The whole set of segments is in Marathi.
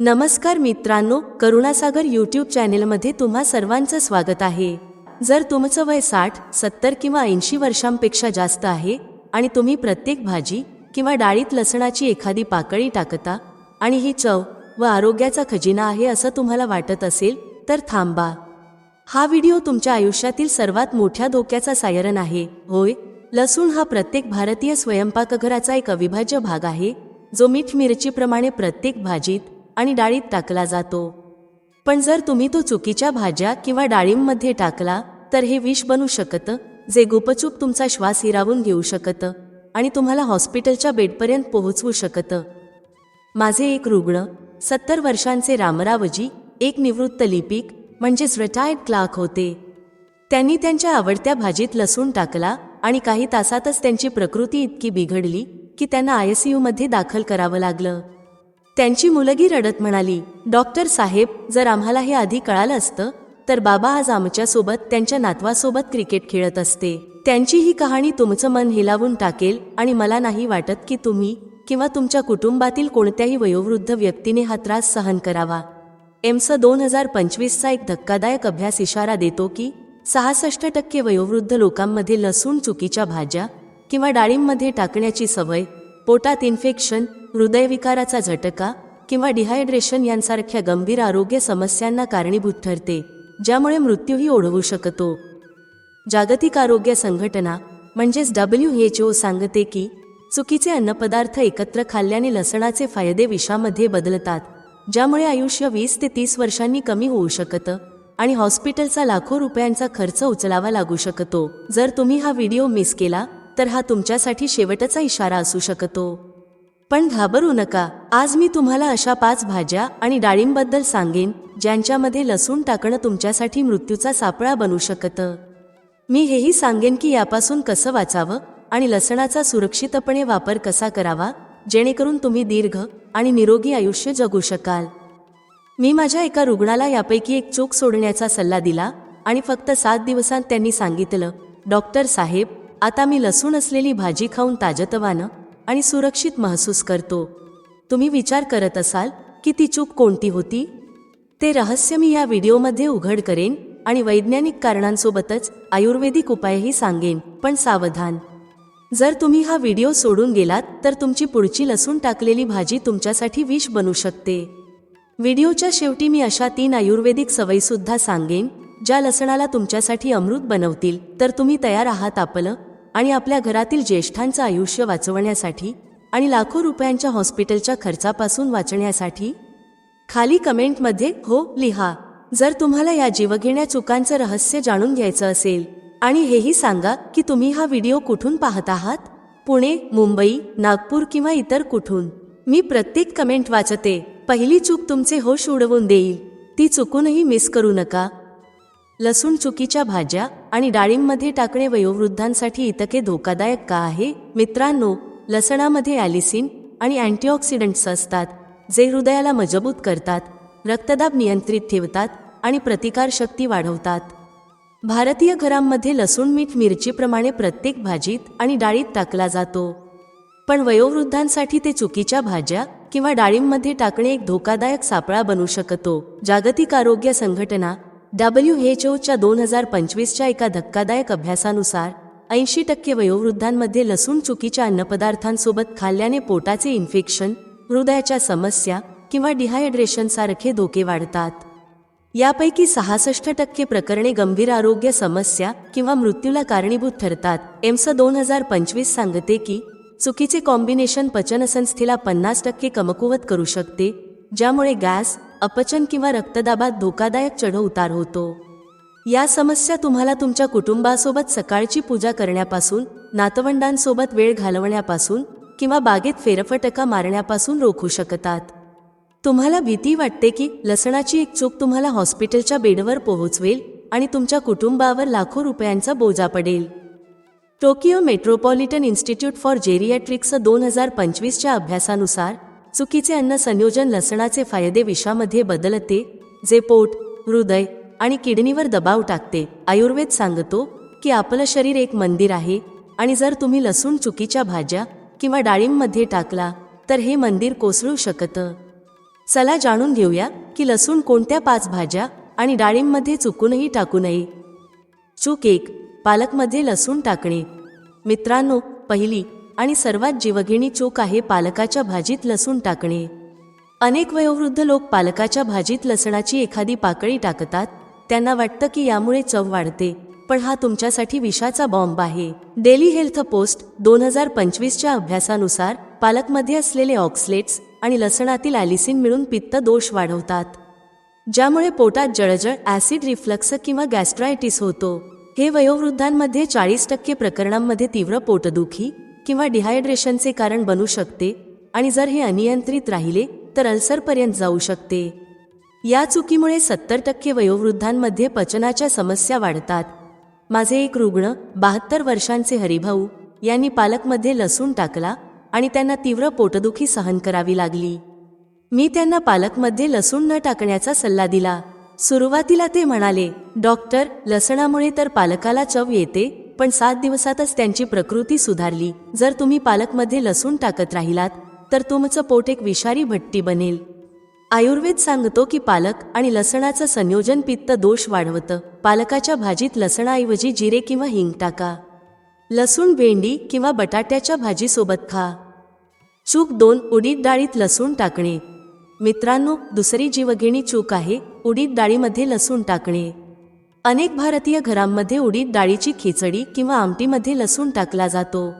नमस्कार मित्रांनो करुणासागर यूट्यूब चॅनेलमध्ये तुम्हा सर्वांचं स्वागत आहे. जर तुमचं वय साठ सत्तर किंवा ऐंशी वर्षांपेक्षा जास्त आहे आणि तुम्ही प्रत्येक भाजी किंवा डाळीत लसणाची एखादी पाकळी टाकता आणि ही चव व आरोग्याचा खजिना आहे असं तुम्हाला वाटत असेल तर थांबा. हा व्हिडिओ तुमच्या आयुष्यातील सर्वात मोठ्या धोक्याचा सायरन आहे. होय लसूण हा प्रत्येक भारतीय स्वयंपाकघराचा एक अविभाज्य भाग आहे जो मीठ मिरचीप्रमाणे प्रत्येक भाजीत आणि डाळीत टाकला जातो. पण जर तुम्ही तो चुकीच्या भाज्या किंवा डाळींमध्ये टाकला तर हे विष बनू शकतं जे गुपचूप तुमचा श्वास हिरावून घेऊ शकतं आणि तुम्हाला हॉस्पिटलच्या बेडपर्यंत पोहोचवू शकतं. माझे एक रुग्ण सत्तर वर्षांचे रामरावजी एक निवृत्त लिपिक म्हणजेच रिटायर्ड क्लार्क होते. त्यांनी त्यांच्या आवडत्या भाजीत लसूण टाकला आणि काही तासातच त्यांची प्रकृती इतकी बिघडली की त्यांना आयसीयूमध्ये दाखल करावं लागलं. त्यांची मुलगी रडत म्हणाली डॉक्टर साहेब जर आम्हाला हे आधी कळालं असतं तर बाबा आज आमच्यासोबत त्यांच्या नातवासोबत क्रिकेट खेळत असते. त्यांची ही कहाणी तुमचं मन हिलावून टाकेल आणि मला नाही वाटत की तुम्ही किंवा तुमच्या कुटुंबातील कोणत्याही वयोवृद्ध व्यक्तीने हा त्रास सहन करावा. एम्स दोन हजार पंचवीसचा एक धक्कादायक अभ्यास इशारा देतो की सहासष्ट टक्के वयोवृद्ध लोकांमध्ये लसूण चुकीच्या भाज्या किंवा डाळींमध्ये टाकण्याची सवय पोटात इन्फेक्शन हृदयविकाराचा झटका किंवा डिहायड्रेशन यांसारख्या गंभीर आरोग्य समस्यांना कारणीभूत ठरते ज्यामुळे मृत्यूही ओढवू शकतो. जागतिक आरोग्य संघटना म्हणजेच डब्ल्यू एच ओ सांगते की चुकीचे अन्नपदार्थ एकत्र खाल्ल्याने लसणाचे फायदे विषामध्ये बदलतात ज्यामुळे आयुष्य वीस ते तीस वर्षांनी कमी होऊ शकतं आणि हॉस्पिटलचा लाखो रुपयांचा खर्च उचलावा लागू शकतो. जर तुम्ही हा व्हिडिओ मिस केला तर हा तुमच्यासाठी शेवटचा इशारा असू शकतो. पण घाबरू नका. आज मी तुम्हाला अशा पाच भाज्या आणि डाळींबद्दल सांगेन ज्यांच्यामध्ये लसूण टाकणं तुमच्यासाठी मृत्यूचा सापळा बनू शकतं. मी हेही सांगेन की यापासून कसं वाचावं आणि लसणाचा सुरक्षितपणे वापर कसा करावा जेणेकरून तुम्ही दीर्घ आणि निरोगी आयुष्य जगू शकाल. मी माझ्या एका रुग्णाला यापैकी एक चूक सोडण्याचा सल्ला दिला आणि फक्त सात दिवसांत त्यांनी सांगितलं डॉक्टर साहेब आता मी लसूण असलेली भाजी खाऊन ताजतवानं आणि सुरक्षित महसूस करतो. तुम्ही विचार करत असाल की ती चूक कोणती होती? ते रहस्य मी या व्हिडिओमध्ये उघड करेन आणि वैज्ञानिक कारणांसोबतच आयुर्वेदिक उपायही सांगेन पण सावधान. जर तुम्ही हा व्हिडिओ सोडून गेलात तर तुमची पुढची लसूण टाकलेली भाजी तुमच्यासाठी विष बनू शकते. व्हिडिओच्या शेवटी मी अशा तीन आयुर्वेदिक सवयीसुद्धा सांगेन ज्या लसणाला तुमच्यासाठी अमृत बनवतील. तर तुम्ही तयार आहात आपलं आणि आपल्या घरातील ज्येष्ठांचं आयुष्य वाचवण्यासाठी आणि लाखो रुपयांच्या हॉस्पिटलच्या खर्चापासून वाचण्यासाठी खाली कमेंटमध्ये हो लिहा. जर तुम्हाला या जीवघेण्या चुकांचं रहस्य जाणून घ्यायचं असेल आणि हेही सांगा की तुम्ही हा व्हिडिओ कुठून पाहत आहात? पुणे मुंबई नागपूर किंवा इतर कुठून? मी प्रत्येक कमेंट वाचते. पहिली चूक तुमचे होश उडवून देईल. ती चुकूनही मिस करू नका. लसूण चुकीच्या भाज्या आणि डाळींमध्ये टाकणे वयोवृद्धांसाठी इतके धोकादायक का आहे? मित्रांनो लसणामध्ये ॲलिसिन आणि अँटीऑक्सिडंट्स असतात जे हृदयाला मजबूत करतात रक्तदाब नियंत्रित ठेवतात आणि प्रतिकारशक्ती वाढवतात. भारतीय घरांमध्ये लसूण मीठ मिरचीप्रमाणे प्रत्येक भाजीत आणि डाळीत टाकला जातो. पण वयोवृद्धांसाठी ते चुकीच्या भाज्या किंवा डाळींमध्ये टाकणे एक धोकादायक सापळा बनू शकतो. जागतिक आरोग्य संघटना डब्ल्यू एच ओच्या दोन हजार पंचवीसच्या एका धक्कादायक अभ्यासानुसार ऐंशी टक्के वयोवृद्धांमध्ये लसूण चुकीच्या अन्नपदार्थांसोबत खाल्ल्याने पोटाचे इन्फेक्शन हृदयाच्या समस्या किंवा डिहायड्रेशनसारखे धोके वाढतात. यापैकी सहासष्ट टक्के प्रकरणे गंभीर आरोग्य समस्या किंवा मृत्यूला कारणीभूत ठरतात. एम्स दोन हजार पंचवीस सांगते की चुकीचे कॉम्बिनेशन पचनसंस्थेला पन्नास टक्के कमकुवत करू शकते ज्यामुळे गॅस अपचन किंवा रक्तदाबात धोकादायक चढउतार होतो. या समस्या तुम्हाला तुमच्या कुटुंबासोबत सकाळची पूजा करण्यापासून नातवंडांसोबत वेळ घालवण्यापासून किंवा बागेत फेरफटका मारण्यापासून रोखू शकतात. तुम्हाला भीती वाटते की लसणाची एक चूक तुम्हाला हॉस्पिटलच्या बेडवर पोहोचवेल आणि तुमच्या कुटुंबावर लाखो रुपयांचा बोजा पडेल. Tokyo metropolitan institute for geriatrics दोन हजार पंचवीसच्या अभ्यासानुसार चुकीचे अन्न संयोजन लसणाचे फायदे विषामध्ये बदलते जे पोट हृदय आणि किडनीवर दबाव टाकते. आयुर्वेद सांगतो की आपलं शरीर एक मंदिर आहे आणि जर तुम्ही लसूण चुकीच्या भाज्या किंवा डाळींमध्ये टाकला तर हे मंदिर कोसळू शकतं. चला जाणून घेऊया की लसूण कोणत्या पाच भाज्या आणि डाळिंबमध्ये चुकूनही टाकू नये. चूक एक पालकमध्ये लसूण टाकणे. मित्रांनो पहिली आणि सर्वात जीवघेणी चोक आहे पालकाच्या भाजीत लसूण टाकणे. अनेक वयोवृद्ध लोक पालकाच्या भाजीत लसणाची एखादी पाकळी टाकतात त्यांना वाटतं की यामुळे चव वाढते पण हा तुमच्यासाठी विषाचा बॉम्ब आहे. डेली हेल्थ पोस्ट दोन हजार पंचवीसच्या अभ्यासानुसार पालकमध्ये असलेले ऑक्सलेट्स आणि लसणातील ॲलिसिन मिळून पित्त दोष वाढवतात. ज्यामुळे पोटात जळजळ ॲसिड रिफ्लक्स किंवा गॅस्ट्रायटिस होतो. हे वयोवृद्धांमध्ये चाळीस टक्के प्रकरणांमध्ये तीव्र पोटदुखी किंवा डिहायड्रेशनचे कारण बनू शकते आणि जर हे अनियंत्रित राहिले तर अल्सरपर्यंत जाऊ शकते. या चुकीमुळे सत्तर टक्के वयोवृद्धांमध्ये पचनाच्या समस्या वाढतात. माझे एक रुग्ण बहात्तर वर्षांचे हरिभाऊ यांनी पालकमध्ये लसूण टाकला आणि त्यांना तीव्र पोटदुखी सहन करावी लागली. मी त्यांना पालकमध्ये लसूण न टाकण्याचा सल्ला दिला. सुरुवातीला ते म्हणाले डॉक्टर लसणामुळे तर पालकाला चव येते पण सात दिवसातच त्यांची प्रकृती सुधारली. जर तुम्ही पालकमध्ये लसूण टाकत राहिलात तर तुमचं पोट एक विषारी भट्टी बनेल. आयुर्वेद सांगतो की पालक आणि लसणाचं संयोजन पित्त दोष वाढवतं. पालकाच्या भाजीत लसणाऐवजी जिरे किंवा हिंग टाका. लसूण भेंडी किंवा बटाट्याच्या भाजीसोबत खा. चूक दोन उडीद डाळीत लसूण टाकणे. मित्रांनो दुसरी जीवघेणी चूक आहे उडीद डाळीमध्ये लसूण टाकणे. अनेक भारतीय घरांमध्ये उडीद डाळीची खिचडी किंवा आमटीमध्ये लसूण टाकला जातो.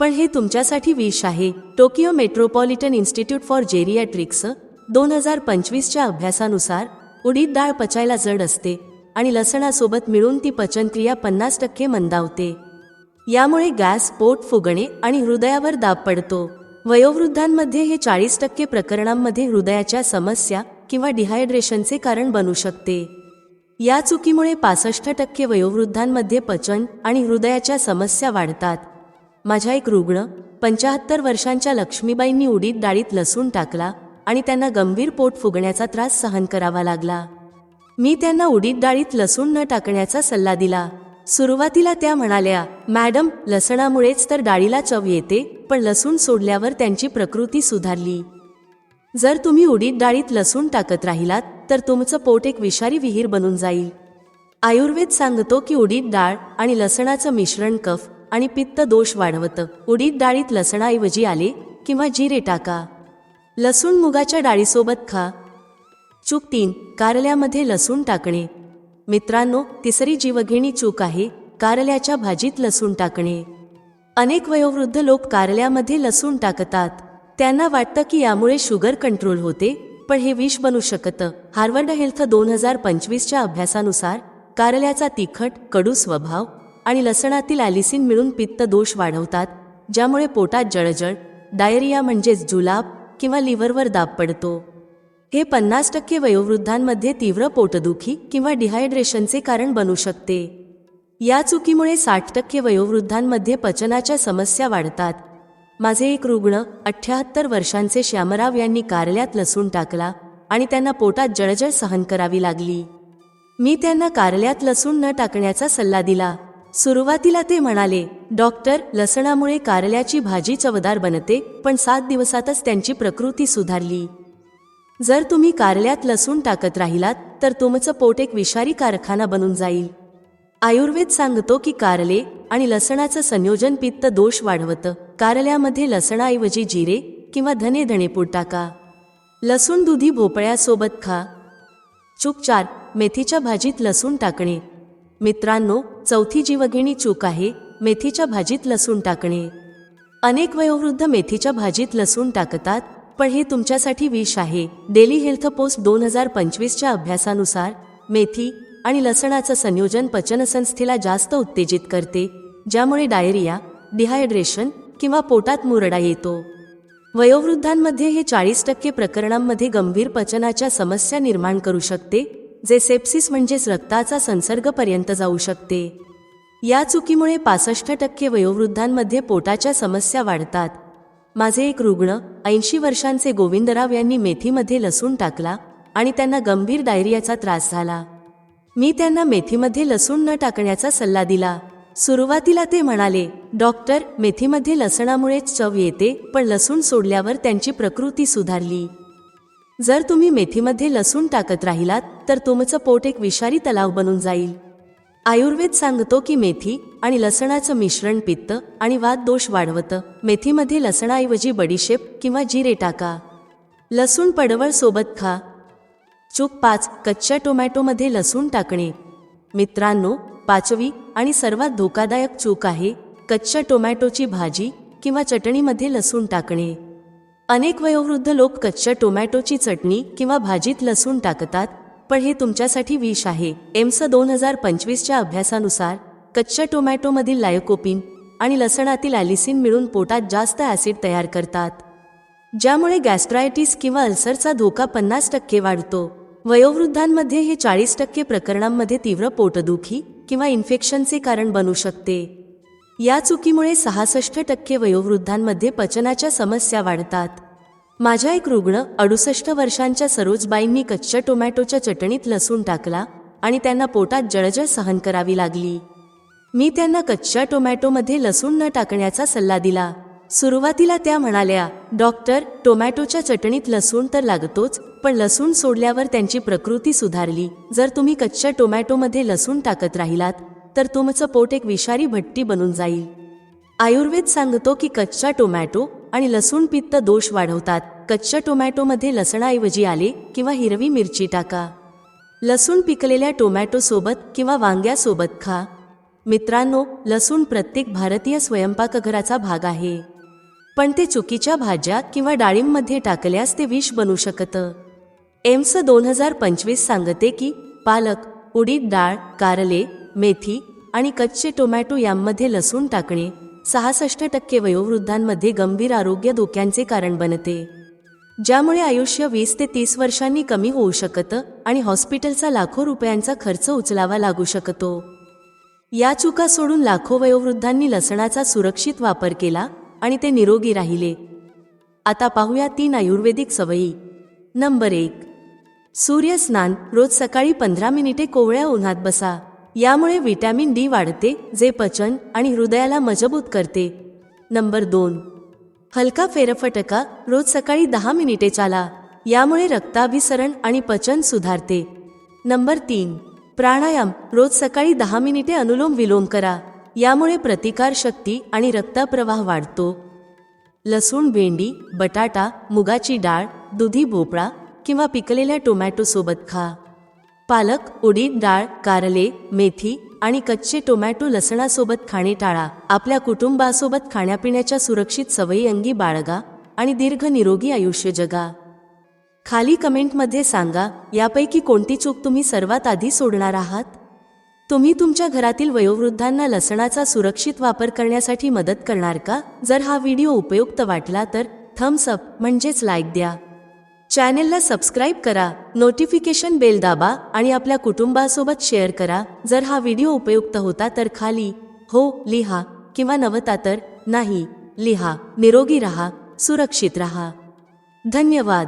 पण हे तुमच्यासाठी विष आहे. Tokyo metropolitan institute for geriatrics दोन हजार पंचवीसच्या अभ्यासानुसार उडीद डाळ पचायला जड असते आणि लसणासोबत मिळून ती पचनक्रिया पन्नास टक्के मंदावते. यामुळे गॅस पोट फुगणे आणि हृदयावर दाब पडतो. वयोवृद्धांमध्ये हे चाळीस टक्के प्रकरणांमध्ये हृदयाच्या समस्या किंवा डिहायड्रेशनचे कारण बनू शकते. या चुकीमुळे पासष्ट टक्के वयोवृद्धांमध्ये पचन आणि हृदयाच्या समस्या वाढतात. माझा एक रुग्ण पंचाहत्तर वर्षांच्या लक्ष्मीबाईंनी उडीद डाळीत लसूण टाकला आणि त्यांना गंभीर पोट फुगण्याचा त्रास सहन करावा लागला. मी त्यांना उडीद डाळीत लसूण न टाकण्याचा सल्ला दिला. सुरुवातीला त्या म्हणाल्या मॅडम लसणामुळेच तर डाळीला चव येते पण लसूण सोडल्यावर त्यांची प्रकृती सुधारली. जर तुम्ही उडीद डाळीत लसूण टाकत राहिलात तर तुमचं पोट एक विषारी विहीर बनून जाईल. आयुर्वेद सांगतो की उडीद डाळ आणि लसणाचं मिश्रण कफ आणि पित्त दोष वाढवतं. उडीद डाळीत लसणाऐवजी आले किंवा जिरे टाका. लसूण मुगाच्या डाळीसोबत खा. चूक तीन कारल्यामध्ये लसूण टाकणे. मित्रांनो तिसरी जीवघेणी चूक आहे कारल्याच्या भाजीत लसूण टाकणे. अनेक वयोवृद्ध लोक कारल्यामध्ये लसूण टाकतात. त्यांना वाटतं की यामुळे शुगर कंट्रोल होते पण हे विष बनू शकतं. हार्वर्ड हेल्थ दोन हजार पंचवीसच्या अभ्यासानुसार कारल्याचा तिखट कडू स्वभाव आणि लसणातील ॲलिसिन मिळून पित्त दोष वाढवतात ज्यामुळे पोटात जळजळ डायरिया म्हणजेच जुलाब किंवा लिव्हरवर दाब पडतो. हे पन्नास टक्के वयोवृद्धांमध्ये तीव्र पोटदुखी किंवा डिहायड्रेशनचे कारण बनू शकते. या चुकीमुळे साठ टक्के वयोवृद्धांमध्ये पचनाच्या समस्या वाढतात. माझे एक रुग्ण अठ्याहत्तर वर्षांचे श्यामराव यांनी कारल्यात लसूण टाकला आणि त्यांना पोटात जळजळ सहन करावी लागली. मी त्यांना कारल्यात लसूण न टाकण्याचा सल्ला दिला. सुरुवातीला ते म्हणाले डॉक्टर लसणामुळे कारल्याची भाजी चवदार बनते पण सात दिवसातच त्यांची प्रकृती सुधारली. जर तुम्ही कारल्यात लसूण टाकत राहिलात तर तुमचं पोट एक विषारी कारखाना बनून जाईल. आयुर्वेद सांगतो की कारले आणि लसणाचं संयोजन पित्त दोष वाढवतं. कारल्यामध्ये लसणाऐवजी जिरे किंवा धने धणेपूड टाका. लसूण दुधी भोपळ्यासोबत खा. चूक चार मेथीच्या भाजीत लसूण टाकणे. मित्रांनो चौथी जीवघेणी चूक आहे मेथीच्या भाजीत लसूण टाकणे. अनेक वयोवृद्ध मेथीच्या भाजीत लसूण टाकतात पण हे तुमच्यासाठी विष आहे. डेली हेल्थ पोस्ट दोन हजार पंचवीसच्या अभ्यासानुसार मेथी आणि लसणाचं संयोजन पचनसंस्थेला जास्त उत्तेजित करते ज्यामुळे डायरिया डिहायड्रेशन किंवा पोटात मुरडा येतो. वयोवृद्धांमध्ये हे चाळीस टक्के प्रकरणांमध्ये गंभीर पचनाच्या समस्या निर्माण करू शकते जे सेप्सिस म्हणजेच रक्ताचा संसर्गपर्यंत जाऊ शकते. या चुकीमुळे पासष्ट टक्के वयोवृद्धांमध्ये पोटाच्या समस्या वाढतात. माझे एक रुग्ण ऐंशी वर्षांचे गोविंदराव यांनी मेथीमध्ये लसूण टाकला आणि त्यांना गंभीर डायरियाचा त्रास झाला. मी त्यांना मेथीमध्ये लसूण न टाकण्याचा सल्ला दिला. सुरुवातीला ते म्हणाले डॉक्टर मेथीमध्ये लसणामुळेच चव येते पण लसूण सोडल्यावर त्यांची प्रकृती सुधारली. जर तुम्ही मेथीमध्ये लसूण टाकत राहिलात तर तुमचं पोट एक विषारी तलाव बनून जाईल. आयुर्वेद सांगतो की मेथी आणि लसणाचं मिश्रण पित्त आणि वात दोष वाढवतं. मेथीमध्ये लसणाऐवजी बडीशेप किंवा जिरे टाका. लसूण पडवळ सोबत खा. चूक पाच कच्च्या टोमॅटोमध्ये लसूण टाकणे. मित्रांनो पाचवी आणि सर्वात धोकादायक चूक आहे कच्च्या टोमॅटोची भाजी किंवा चटणीमध्ये लसूण टाकणे. अनेक वयोवृद्ध लोक कच्च्या टोमॅटोची चटणी किंवा भाजीत लसूण टाकतात पण हे तुमच्यासाठी विष आहे. एम्स दोन हजार पंचवीसच्या अभ्यासानुसार कच्च्या टोमॅटोमधील लायोकोपिन आणि लसणातील ॲलिसिन मिळून पोटात जास्त ॲसिड तयार करतात. ज्यामुळे गॅस्ट्रायटिस किंवा अल्सरचा धोका पन्नास टक्के वाढतो. वयोवृद्धांमध्ये हे चाळीस टक्के प्रकरणांमध्ये तीव्र पोटदुखी किंवा इन्फेक्शनचे कारण बनू शकते. या चुकीमुळे सहासष्ट टक्के वयोवृद्धांमध्ये पचनाच्या समस्या वाढतात. माझ्या एक रुग्ण अडुसष्ट वर्षांच्या सरोजबाईंनी कच्च्या टोमॅटोच्या चटणीत लसूण टाकला आणि त्यांना पोटात जळजळ सहन करावी लागली. मी त्यांना कच्च्या टोमॅटोमध्ये लसूण न टाकण्याचा सल्ला दिला. सुरुवातीला त्या म्हणाल्या डॉक्टर टोमॅटोच्या चटणीत लसूण तर लागतोच पण लसूण सोडल्यावर त्यांची प्रकृती सुधारली. जर तुम्ही कच्च्या टोमॅटोमध्ये लसूण टाकत राहिलात तर तुमचं पोट एक विषारी भट्टी बनून जाईल. आयुर्वेद सांगतो की कच्चा टोमॅटो आणि लसूण पित्त दोष वाढवतात. कच्च्या टोमॅटोमध्ये लसणाऐवजी आले किंवा हिरवी मिरची टाका. लसूण पिकलेल्या टोमॅटोसोबत किंवा वांग्यासोबत खा. मित्रांनो लसूण प्रत्येक भारतीय स्वयंपाकघराचा भाग आहे. पण ते चुकीच्या भाज्या किंवा डाळींमध्ये टाकल्यास ते विष बनू शकतं. एम्स दोन हजार पंचवीस सांगते की पालक उडीद डाळ कारले मेथी आणि कच्चे टोमॅटो यांमध्ये लसूण टाकणे सहासष्ट टक्के वयोवृद्धांमध्ये गंभीर आरोग्य धोक्यांचे कारण बनते. ज्यामुळे आयुष्य वीस ते तीस वर्षांनी कमी होऊ शकतं आणि हॉस्पिटलचा लाखो रुपयांचा खर्च उचलावा लागू शकतो. या चुका सोडून लाखो वयोवृद्धांनी लसणाचा सुरक्षित वापर केला आणि ते निरोगी राहिले. आता पाहूया तीन आयुर्वेदिक सवयी. नंबर एक सूर्यस्नान रोज सकाळी पंधरा मिनिटे कोवळ्या उन्हात बसा. यामुळे व्हिटॅमिन डी वाढते जे पचन आणि हृदयाला मजबूत करते. नंबर दोन. हलका फेरफटका रोज सकाळी दहा मिनिटे चाला. यामुळे रक्ताभिसरण आणि पचन सुधारते. नंबर तीन. प्राणायाम रोज सकाळी दहा मिनिटे अनुलोम विलोम करा. यामुळे प्रतिकारशक्ती आणि रक्तप्रवाह वाढतो. लसूण भेंडी बटाटा मुगाची डाळ दुधी भोपळा किंवा पिकलेल्या टोमॅटोसोबत खा. पालक उडीद डाळ कारले मेथी आणि कच्चे टोमॅटो लसणासोबत खाणे टाळा. आपल्या कुटुंबासोबत खाण्यापिण्याच्या सुरक्षित सवयी अंगी बाळगा आणि दीर्घ निरोगी आयुष्य जगा. खाली कमेंटमध्ये सांगा यापैकी कोणती चूक तुम्ही सर्वात आधी सोडणार आहात? तुम्ही तुमच्या घरातील वयोवृद्धांना लसणाचा सुरक्षित वापर करण्यासाठी मदत करणार का? जर हा व्हिडिओ उपयुक्त वाटला तर थम्स अप म्हणजेच लाईक द्या. चॅनेलला सबस्क्राईब करा नोटिफिकेशन बेल दाबा आणि आपल्या कुटुंबासोबत शेअर करा. जर हा व्हिडिओ उपयुक्त होता तर खाली हो लिहा किंवा नवता तर नाही लिहा निरोगी रहा सुरक्षित रहा. धन्यवाद.